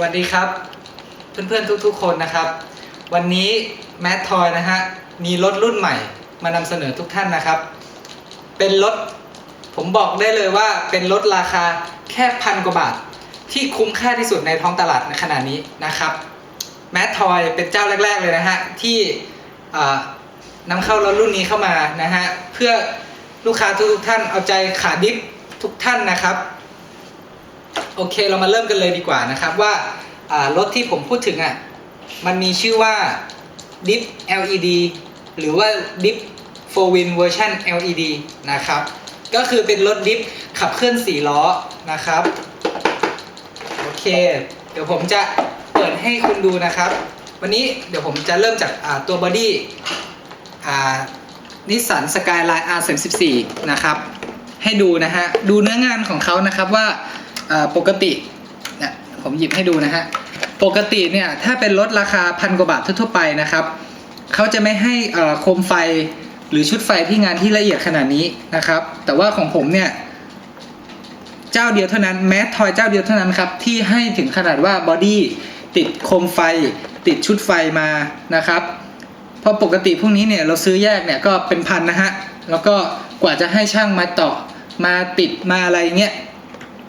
วัสดีครับ เพื่อนๆทุกๆคนนะครับ วันนี้แมททอยนะฮะมีรถรุ่นใหม่มานำเสนอทุกท่านนะครับ เป็นรถผมบอกได้เลยว่าเป็นรถราคาแค่พันกว่าบาท ที่คุ้มค่าที่สุดในท้องตลาดในขณะนี้นะครับแมททอยเป็นเจ้าแรก ๆเลยนะฮะที่อ่านำเข้ารถรุ่นนี้เข้ามานะฮะเพื่อลูกค้าทุกๆท่านเอาใจขาดิฟทุกท่านนะครับ โอเคเรามาเริ่มกันเลยดีกว่านะครับว่ารถที่ผมพูดถึงอะมันมีชื่อว่า Dip LED หรือว่า Dip 4 Win Version LED นะครับ ก็คือเป็นรถดิฟขับเคลื่อน4ล้อนะครับ โอเค เดี๋ยวผมจะเปิดให้คุณดูนะครับ วันนี้เดี๋ยวผมจะเริ่มจากตัวบอดี้นิสสันสกายไลน์ R34 นะครับ ให้ดูนะฮะ ดูเนื้องานของเขานะครับว่า ปกติเนี่ยผมหยิบให้ดูนะฮะปกติเนี่ยถ้าเป็นรถราคาพันกว่าบาททั่วๆไปนะครับเขาจะไม่ให้โคมไฟหรือชุดไฟที่งานที่ละเอียดขนาดนี้นะครับ แต่ว่าของผมเนี่ยเจ้าเดียวเท่านั้นแม้ทอยเจ้าเดียวเท่านั้นครับที่ให้ถึงขนาดว่าบอดี้ติดโคมไฟติดชุดไฟมานะครับเพราะปกติพวกนี้เนี่ยเราซื้อแยกเนี่ยก็เป็นพันนะฮะแล้วก็กว่าจะให้ช่างมาต่อมาติดมาอะไรเงี้ย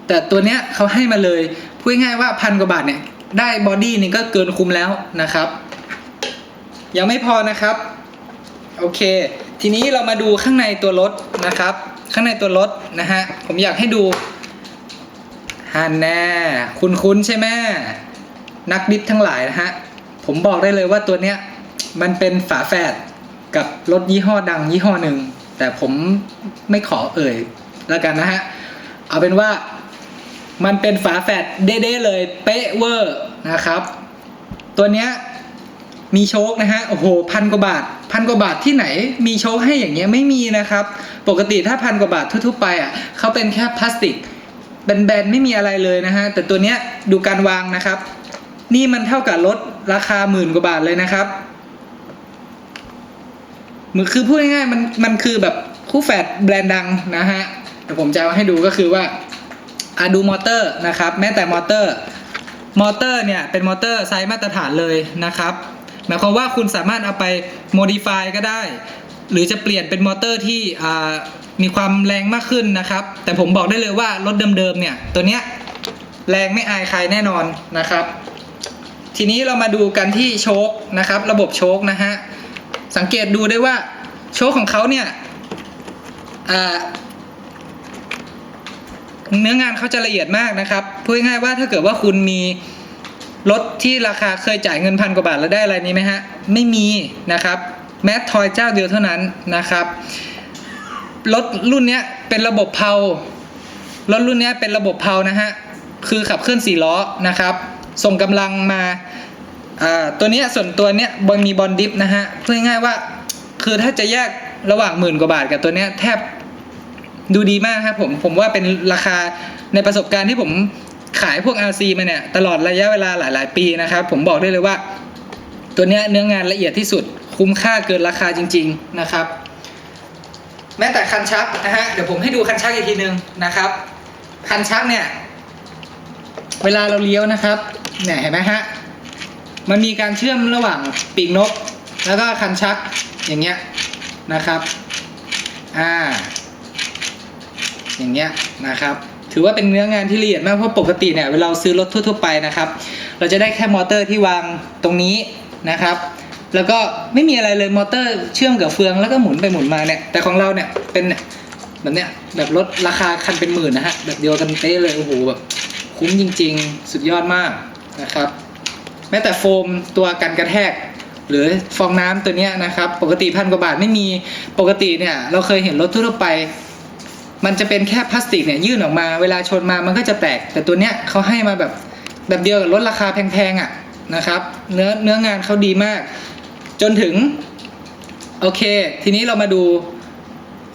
แต่ตัวเนี้ยเขาให้มาเลย พูดง่ายว่าพันกว่าบาทเนี่ย ได้บอดี้นี่ก็เกินคุ้มแล้วนะครับ ยังไม่พอนะครับ โอเค ทีนี้เรามาดูข้างในตัวรถนะครับ ข้างในตัวรถนะฮะ ผมอยากให้ดูฮันแน่คุณคุ้นใช่ไหมนักดิฟทั้งหลายนะฮะ ผมบอกได้เลยว่าตัวเนี้ยมันเป็นฝาแฝดกับรถยี่ห้อดังยี่ห้อหนึ่งแต่ผมไม่ขอเอ่ยแล้วกันนะฮะ เอาเป็นว่า มันเป็นฝาแฝดเด้ๆเลยเป๊ะเวอร์นะครับ ตัวเนี้ยมีโชคนะฮะโอ้โหพันกว่าบาทพันกว่าบาทที่ไหน มีโชคให้อย่างเงี้ยไม่มีนะครับ ปกติถ้าพันกว่าบาททั่วๆไปอะเขาเป็นแค่พลาสติกแบนๆไม่มีอะไรเลยนะฮะแต่ตัวเนี้ยดูการวางนะครับ นี่มันเท่ากับรถราคาหมื่นกว่าบาทเลยนะครับมือคือพูดง่ายๆมันมันคือแบบคู่แฝดแบรนด์ดังนะฮะเดี๋ยวผมจะเอาให้ดูก็คือว่า อะดูมอเตอร์นะครับ แม้แต่มอเตอร์ มอเตอร์เนี่ยเป็นมอเตอร์ไซส์มาตรฐานเลยนะครับ หมายความว่าคุณสามารถเอาไป modify ก็ได้ หรือจะเปลี่ยนเป็นมอเตอร์ที่มีความแรงมากขึ้นนะครับ แต่ผมบอกได้เลยว่ารถเดิมๆเนี่ยตัวเนี้ยแรงไม่อายใครแน่นอนนะครับ ทีนี้เรามาดูกันที่โชคนะครับ ระบบโชคนะฮะสังเกตดูได้ว่าโชคของเขาเนี่ย เนื้องานเขาจะละเอียดมากนะครับพูดง่ายว่าถ้าเกิดว่าคุณมีรถที่ราคาเคยจ่ายเงินพันกว่าบาทแล้วได้อะไรนี้ไหมฮะ ไม่มีนะครับ แม้ทอยเจ้าเดียวเท่านั้นนะครับ รถรุ่นนี้เป็นระบบเพารถรุ่นนี้เป็นระบบเพานะฮะ คือขับเคลื่อนสี่ล้อนะครับ ส่งกำลังมาตัวนี้ส่วนตัวเนี้ยบนมีบอลดิฟนะฮะพูดง่ายว่า คือถ้าจะแยกระหว่างหมื่นกว่าบาทกับตัวเนี้ยแทบ ดูดีมากครับผมผมว่าเป็นราคาในประสบการณ์ที่ผมขายพวก RC มาเนี่ยตลอดระยะเวลาหลาย ๆ ปีนะครับ ผมบอกได้เลยว่า ตัวเนี้ยเนื้องานละเอียดที่สุดคุ้มค่าเกินราคาจริง ๆ นะครับ แม้แต่คันชักนะฮะเดี๋ยวผมให้ดูคันชักอีกทีนึงนะครับ คันชักเนี่ย เวลาเราเลี้ยวนะครับเนี่ยเห็นไหมฮะมันมีการเชื่อมระหว่างปีกนก แล้วก็คันชักอย่างเงี้ยนะครับ อ่า อย่างเงี้ยนะครับ ถือว่าเป็นเนื้องานที่ละเอียดมากเพราะปกติเนี่ยเวลาเราซื้อรถทั่ว ๆ ไปนะครับ เราจะได้แค่มอเตอร์ที่วางตรงนี้นะครับ แล้วก็ไม่มีอะไรเลยมอเตอร์เชื่อมกับเฟืองแล้วก็หมุนไปหมุนมาเนี่ยแต่ของเราเนี่ยเป็นแบบเนี้ยแบบรถราคาคันเป็นหมื่นนะฮะแบบเดียวกันเป๊ะเลยโอ้โหแบบคุ้มจริง ๆ สุดยอดมากนะครับ แม้แต่โฟมตัวกันกระแทกหรือฟองน้ำตัวเนี้ยนะครับ ปกติพันกว่าบาทไม่มีปกติเนี่ย เราเคยเห็นรถทั่วไป มันจะเป็นแค่พลาสติกเนี่ยยื่นออกมา เวลาชนมามันก็จะแตก แต่ตัวเนี้ยเขาให้มาแบบแบบเดียวกับรถราคาแพงๆอะนะครับ เนื้อเนื้องานเขาดีมาก จนถึง โอเค ทีนี้เรามาดู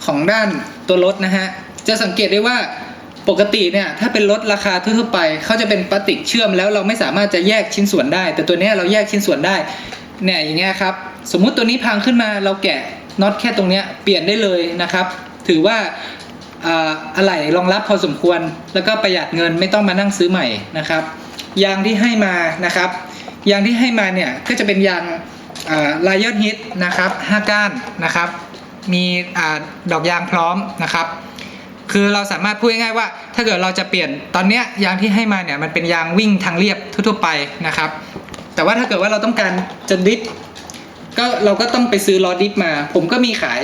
ของด้านตัวรถนะฮะ จะสังเกตได้ว่าปกติเนี่ยถ้าเป็นรถราคาทั่วไปเขาจะเป็นพลาสติกเชื่อมแล้วเราไม่สามารถจะแยกชิ้นส่วนได้ แต่ตัวนี้เราแยกชิ้นส่วนได้เนี่ยอย่างเงี้ยครับสมมุติตัวนี้พังขึ้นมาเราแกะน็อตแค่ตรงเนี้ยเปลี่ยนได้เลยนะครับ ถือว่า อะไหล่รองรับพอสมควร แล้วก็ประหยัดเงินไม่ต้องมานั่งซื้อใหม่นะครับ ยางที่ให้มานะครับ ยางที่ให้มาเนี่ยก็จะเป็นยางลายยอดฮิตนะครับ5ก้านนะครับ มีอดอกยางพร้อมนะครับ คือเราสามารถพูดง่ายๆว่า ถ้าเกิดเราจะเปลี่ยนตอนเนี้ยยางที่ให้มาเนี่ยมันเป็นยางวิ่งทางเรียบทั่วๆไปนะครับ แต่ว่าถ้าเกิดว่าเราต้องการจะดิฟต์ก็เราก็ต้องไปซื้อล้อดิฟต์มา ผมก็มีขาย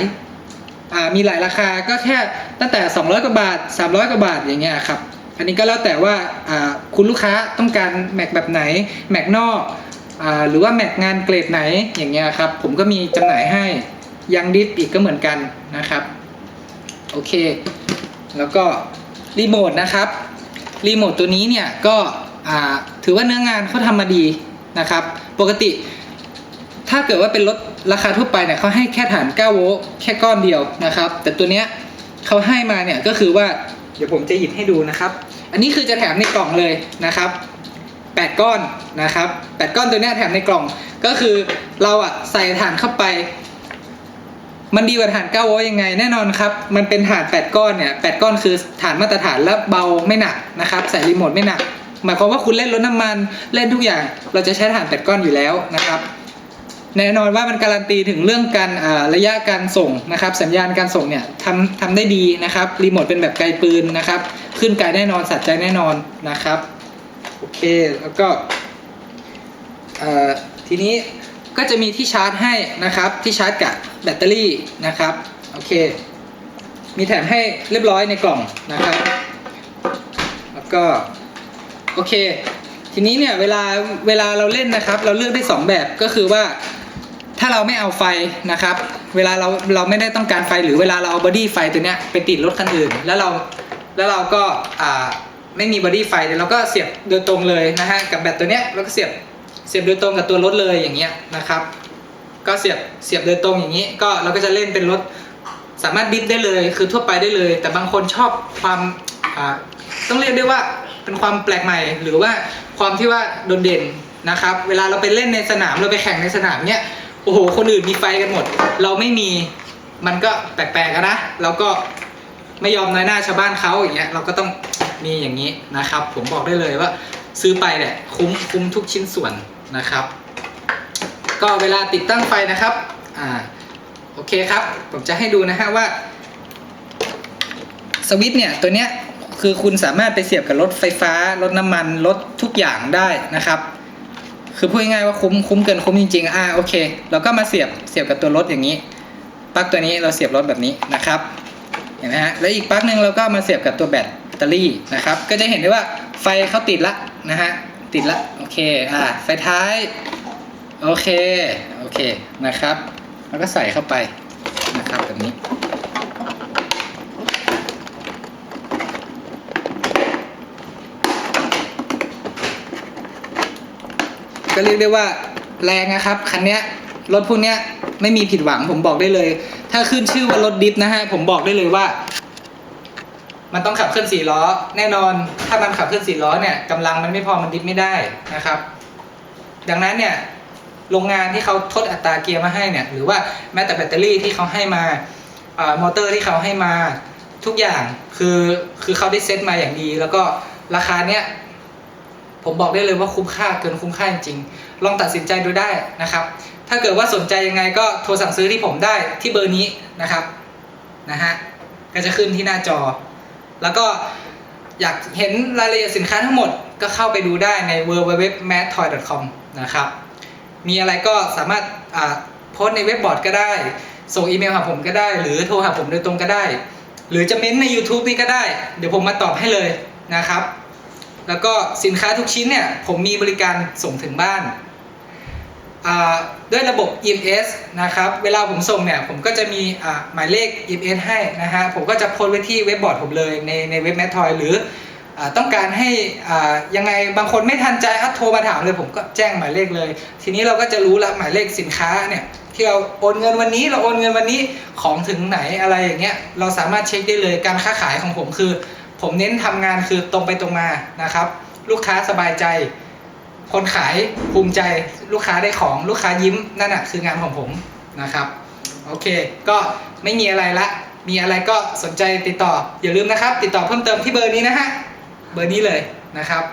อ่ามีหลายราคาก็แค่ตั้งแต่ 200 กว่าบาท 300 กว่าบาทอย่างเงี้ยครับอันนี้ก็แล้วแต่ว่าคุณลูกค้าต้องการแม็กแบบไหนแม็กนอกอหรือว่าแม็กงานเกรดไหนอย่างเงี้ยครับผมก็มีจำหน่ายให้ยังดิฟอีกก็เหมือนกันนะครับโอเค แล้วก็รีโมทนะครับรีโมทตัวนี้เนี่ยก็ถือว่าเนื้องานเขาทำมาดีนะครับ ปกติ ถ้าเกิดว่าเป็นรถ ราคาทั่วไปเนี่ยเขาให้แค่ฐาน 9 โวลต์แค่ก้อนเดียวนะครับ แต่ตัวเนี้ยเขาให้มาเนี่ยก็คือว่าเดี๋ยวผมจะหยิบให้ดูนะครับ อันนี้คือจะแถมในกล่องเลยนะครับ 8 ก้อนนะครับ 8 ก้อนตัวเนี้ยแถมในกล่องก็คือเราอะใส่ฐานเข้าไป มันดีกว่าฐาน 9 โวลต์ยังไงแน่นอนครับ มันเป็นฐาน 8 ก้อนเนี่ย 8 ก้อนคือฐานมาตรฐานและเบาไม่หนักนะครับ ใส่รีโมทไม่หนักหมายความว่าคุณเล่นรถน้ำมันเล่นทุกอย่าง เราจะใช้ฐาน8ก้อนอยู่แล้วนะครับ แน่นอนว่ามันการันตีถึงเรื่องการระยะการส่งนะครับ สัญญาณการส่งเนี่ยทำทำได้ดีนะครับรีโมทเป็นแบบไกลปืนนะครับ ขึ้นไกลแน่นอนสัดใจแน่นอนนะครับโอเคแล้วก็ทีนี้ก็จะมีที่ชาร์จให้นะครับที่ชาร์จกับแบตเตอรี่นะครับโอเค มีแถมให้เรียบร้อยในกล่องนะครับ แล้วก็โอเค ทีนี้เนี่ยเวลาเวลาเราเล่นนะครับ เราเลือกได้ 2 แบบก็คือว่า ถ้าเราไม่เอาไฟนะครับ เวลาเราเราไม่ได้ต้องการไฟหรือเวลาเราเอาบอดี้ไฟตัวเนี้ยไปติดรถคันอื่น แล้วเราแล้วเราก็อ่าไม่มีบอดี้ไฟเราก็เสียบโดยตรงเลยนะฮะกับแบตตัวเนี้ยเราก็เสียบเสียบโดยตรงกับตัวรถเลยอย่างเงี้ยนะครับ ก็เสียบเสียบโดยตรงอย่างนี้ ก็เราก็จะเล่นเป็นรถสามารถดิฟได้เลยคือทั่วไปได้เลย แต่บางคนชอบความต้องเรียกได้ว่าเป็นความแปลกใหม่ หรือว่าความที่ว่าโดดเด่นนะครับ เวลาเราไปเล่นในสนามเราไปแข่งในสนามเนี้ย โอ้โห คนอื่นมีไฟกันหมด เราไม่มี มันก็แปลกๆกันนะเราก็ไม่ยอมน้อยหน้าชาวบ้านเขาอย่างเงี้ย เราก็ต้องมีอย่างนี้นะครับ ผมบอกได้เลยว่า ซื้อไปแหละคุ้มคุ้มทุกชิ้นส่วนนะครับ ก็เวลาติดตั้งไฟนะครับ อ่า โอเคครับ ผมจะให้ดูนะฮะว่า สวิตช์เนี่ยตัวเนี้ยคือคุณสามารถไปเสียบกับรถไฟฟ้า รถน้ำมัน รถทุกอย่างได้นะครับ คือพูดง่ายๆว่าคุ้มคุ้มเกินคุ้มจริงๆ อ่าโอเค เราก็มาเสียบเสียบกับตัวรถอย่างนี้ ปลั๊กตัวนี้เราเสียบรถแบบนี้นะครับ เห็นไหมฮะ แล้วอีกปลั๊กหนึ่งเราก็มาเสียบกับตัวแบตเตอรี่นะครับ ก็จะเห็นได้ว่าไฟเขาติดละนะฮะ ติดละ โอเค อ่า ไฟท้าย โอเค โอเค นะครับ แล้วก็ใส่เข้าไปนะครับแบบนี้ ก็เรียกได้ว่าแรงนะครับ คันเนี้ยรถพวกเนี้ยไม่มีผิดหวังผมบอกได้เลย ถ้าขึ้นชื่อว่ารถดิฟนะฮะผมบอกได้เลยว่า มันต้องขับเคลื่อนสี่ล้อ แน่นอนถ้ามันขับเคลื่อนสี่ล้อเนี่ยกำลังมันไม่พอมันดิฟไม่ได้นะครับ ดังนั้นเนี่ยโรงงานที่เขาทดอัตราเกียร์มาให้เนี่ยหรือว่าแม้แต่แบตเตอรี่ที่เขาให้มาเอ่อมอเตอร์ที่เขาให้มาทุกอย่างคือคือเขาได้เซตมาอย่างดี แล้วก็ราคาเนี้ย ผมบอกได้เลยว่าคุ้มค่าเกินคุ้มค่าจริงๆลองตัดสินใจดูได้นะครับ ถ้าเกิดว่าสนใจยังไงก็โทรสั่งซื้อที่ผมได้ที่เบอร์นี้นะครับนะฮะก็จะขึ้นที่หน้าจอ แล้วก็อยากเห็นรายละเอียดสินค้าทั้งหมดก็เข้าไปดูได้ใน w w w m a t t o y c o m นะครับ มีอะไรก็สามารถโพสในเว็บบอร์ดก็ได้ ส่งอีเมลหาผมก็ได้ หรือโทรหาผมโดยตรงก็ได้ หรือจะเม้นต์ใน YouTube นี่ก็ได้ เดี๋ยวผมมาตอบให้เลยนะครับ แล้วก็สินค้าทุกชิ้นเนี่ยผมมีบริการส่งถึงบ้านด้วยระบบ EMS นะครับ เวลาผมส่งเนี่ย ผมก็จะมีหมายเลข EMS ให้นะฮะ ผมก็จะโพสไว้ที่เว็บบอร์ดผมเลยในในเว็บแมททอยหรืออต้องการให้ยังไงบางคนไม่ทันใจอะโทรมาถามเลย ผมก็แจ้งหมายเลขเลย ทีนี้เราก็จะรู้ละหมายเลขสินค้าเนี่ย ที่เราโอนเงินวันนี้ เราโอนเงินวันนี้ของถึงไหนอะไรอย่างเงี้ย เราสามารถเช็คได้เลยการค้าขายของผมคือ ผมเน้นทำงานคือตรงไปตรงมานะครับ ลูกค้าสบายใจ คนขายภูมิใจลูกค้าได้ของลูกค้ายิ้มนั่นแหะคืองานของผมนะครับโอเค ก็ไม่มีอะไรละ มีอะไรก็สนใจติดต่ออย่าลืมนะครับ ติดต่อเพิ่มเติมที่เบอร์นี้นะฮะเบอร์นี้เลยนะครับ